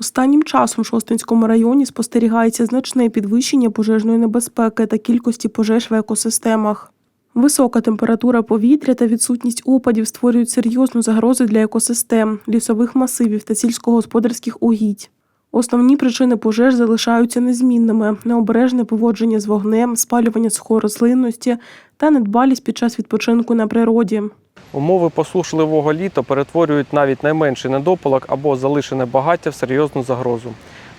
Останнім часом в Шостинському районі спостерігається значне підвищення пожежної небезпеки та кількості пожеж в екосистемах. Висока температура повітря та відсутність опадів створюють серйозну загрозу для екосистем, лісових масивів та сільськогосподарських угідь. Основні причини пожеж залишаються незмінними: необережне поводження з вогнем, спалювання сухорослинності та недбалість під час відпочинку на природі. Умови посушливого літа перетворюють навіть найменший недопалок або залишене багаття в серйозну загрозу.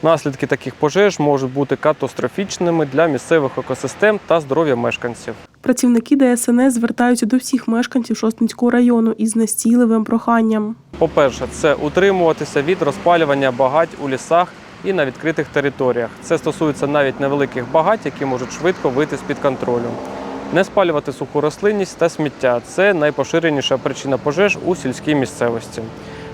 Наслідки таких пожеж можуть бути катастрофічними для місцевих екосистем та здоров'я мешканців. Працівники ДСНС звертаються до всіх мешканців Шостинського району із настійливим проханням. По-перше, це утримуватися від розпалювання багать у лісах і на відкритих територіях. Це стосується навіть невеликих багать, які можуть швидко вийти з-під контролю. Не спалювати суху рослинність та сміття це найпоширеніша причина пожеж у сільській місцевості.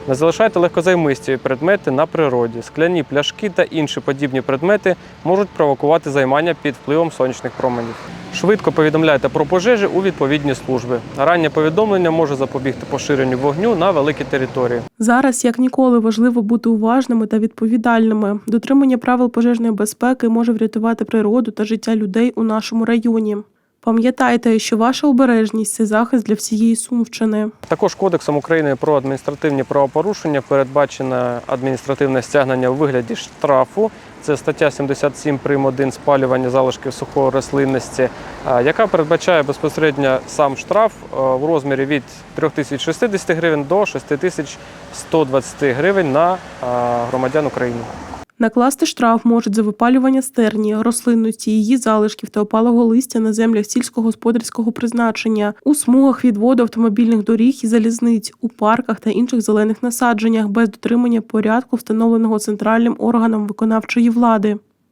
Не залишайте легкозаймисті предмети на природі. Скляні пляшки та інші подібні предмети можуть провокувати займання під впливом сонячних променів. Швидко повідомляйте про пожежі у відповідні служби. Раннє повідомлення може запобігти поширенню вогню на великі території. Зараз як ніколи важливо бути уважними та відповідальними. Дотримання правил пожежної безпеки може врятувати природу та життя людей у нашому районі. Пам'ятайте, що ваша обережність це захист для всієї Сумщини. Також Кодексом України про адміністративні правопорушення передбачено адміністративне стягнення у вигляді штрафу. Це стаття 77 прим. 1 спалювання залишків сухої рослинності, яка передбачає безпосередньо сам штраф у розмірі від 3060 гривень до 6120 гривень на громадян України. Накласти штраф можуть за випалювання стерні, рослинності, її залишків та опалого листя на землях сільськогосподарського призначення, у смугах від воду автомобільних доріг і залізниць, у парках та інших зелених насадженнях без дотримання порядку, встановленого центральним органом виконавчої влади.